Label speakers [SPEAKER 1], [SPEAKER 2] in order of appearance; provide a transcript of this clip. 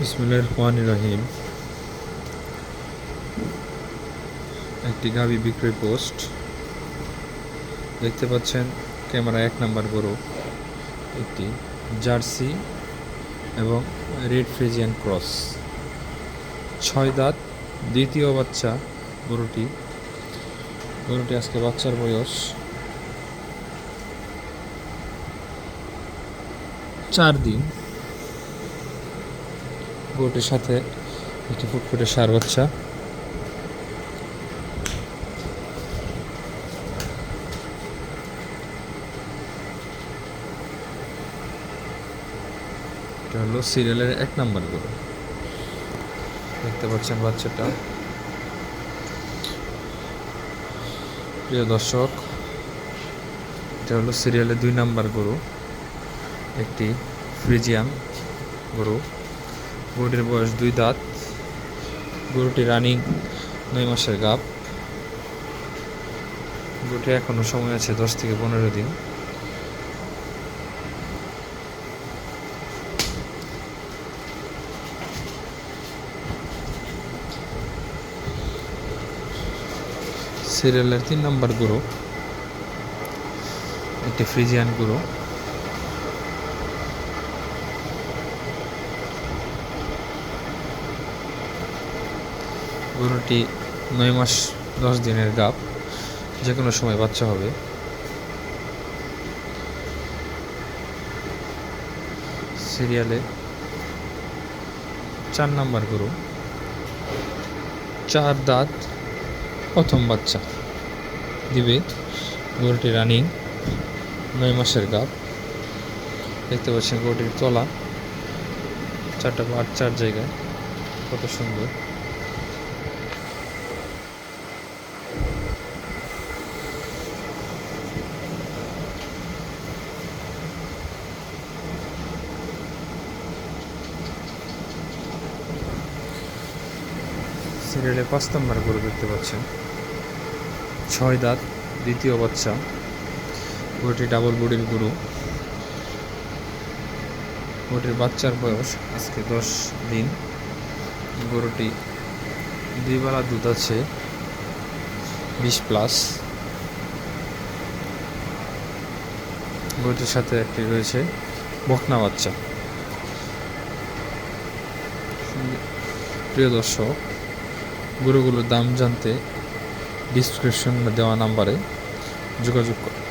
[SPEAKER 1] বিসমুল্লাহ রহমান রহিম। একটি গাভী বিক্রয় পোস্ট। দেখতে পাচ্ছেন, ক্যামেরা এক নাম্বার গরু একটি জার্সি এবং রেড ফ্রিজিয়ান ক্রস। ছয় দাঁত, দ্বিতীয় বাচ্চা গরুটি। গরুটি আজকে বাচ্চার বয়স। চার দিন। গরুটির সাথে একটি ফুটফুটে সার বাচ্চা। হলো সিরিয়ালের এক নাম্বার গরু। দেখতে পাচ্ছেন বাচ্চাটা। প্রিয় দর্শক, এটা হলো সিরিয়ালের দুই নাম্বার গরু। একটি ফ্রিজিয়াম গরু। গরুটির বয়স দুই দাঁত। গরুটি রানিং নয় মাসের গাপ। গরুটি এখনও সময় আছে দশ থেকে পনেরো দিন। সিরিয়ালের তিন নম্বর গরু। একটি ফ্রিজিয়ান গরু। গরুটি নয় মাস, দশ দিনের গাপ যে কোনো সময় বাচ্চা হবে। সিরিয়ালে চার নাম্বার গরু, চার দাঁত, প্রথম বাচ্চা। দিবে গরুটি রানিং নয় মাসের গাপ দেখতে পাচ্ছেন গরুটির তলা, চারটা পাট চার জায়গায়। কত সুন্দর। সিরিয়ালে পাঁচ নম্বর গরু দেখতে পাচ্ছেন। ছয় দাঁত, দ্বিতীয় বাচ্চা। গরুটি ডাবল বডির গরু। গরুটির বাচ্চার বয়স আজকে দশ দিন। গরুটি দুই বেলা দুধ আছে, বিশ প্লাস গরুটির সাথে একটি রয়েছে বকনা বাচ্চা। প্রিয় দর্শক গরুগুলোর দাম জানতে ডিসক্রিপশন দেওয়া নাম্বারে যোগাযোগ করুন।